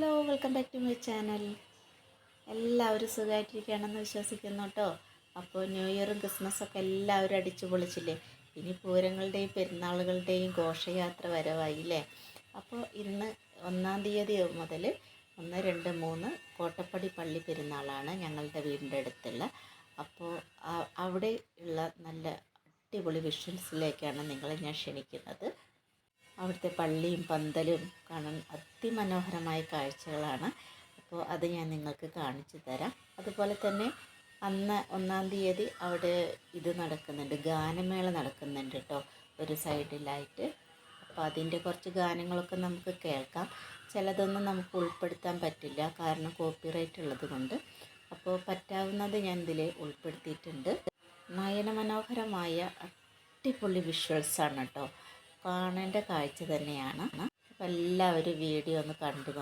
Hello welcome back to my channel എല്ലാവരും സുഖമായിട്ടിരിക്കുകയാണെന്ന് വിശ്വസിക്കുന്നു കേട്ടോ അപ്പോൾ ന്യൂ ഇയറും ക്രിസ്മസൊക്കെ എല്ലാവരും അടിച്ചു പൊളിച്ചില്ലേ? ഇനി പൂരങ്ങളുടെയും പെരുന്നാളുകളുടെയും ഘോഷയാത്ര വരവായില്ലേ? അപ്പോൾ ഇന്ന് ഒന്നാം തീയതി മുതൽ ഒന്ന് രണ്ട് മൂന്ന് കോട്ടപ്പടി പള്ളി പെരുന്നാളാണ് ഞങ്ങളുടെ വീടിന്റെ അടുത്തുള്ള. അപ്പോൾ അവിടെ ഉള്ള നല്ല അടിപൊളി വിഷ്വൽസിലേക്കാണ് നിങ്ങളെ ഞാൻ ക്ഷണിക്കുന്നത്. അവിടുത്തെ പള്ളിയും പന്തലും കാണാൻ അതിമനോഹരമായ കാഴ്ചകളാണ്. അപ്പോൾ അത് ഞാൻ നിങ്ങൾക്ക് കാണിച്ചു തരാം. അതുപോലെ തന്നെ അന്ന് ഒന്നാം തീയതി അവിടെ ഇത് നടക്കുന്നുണ്ട്. ഗാനമേള നടക്കുന്നുണ്ട് കേട്ടോ ഒരു സൈഡിലായിട്ട്. അപ്പോൾ അതിന്റെ കുറച്ച് ഗാനങ്ങളൊക്കെ നമുക്ക് കേൾക്കാം. ചിലതൊന്നും നമുക്ക് ഉൾപ്പെടുത്താൻ പറ്റില്ല കാരണം കോപ്പിറൈറ്റ് ഉള്ളത് കൊണ്ട്. അപ്പോൾ പറ്റാവുന്നത് ഞാൻ ഇതിൽ ഉൾപ്പെടുത്തിയിട്ടുണ്ട്. നയനമനോഹരമായ അടിപൊളി വിഷ്വൽസാണ് കേട്ടോ. കാണേണ്ട കാഴ്ച തന്നെയാണ്. അപ്പോൾ എല്ലാവരും വീഡിയോ ഒന്ന് കണ്ടു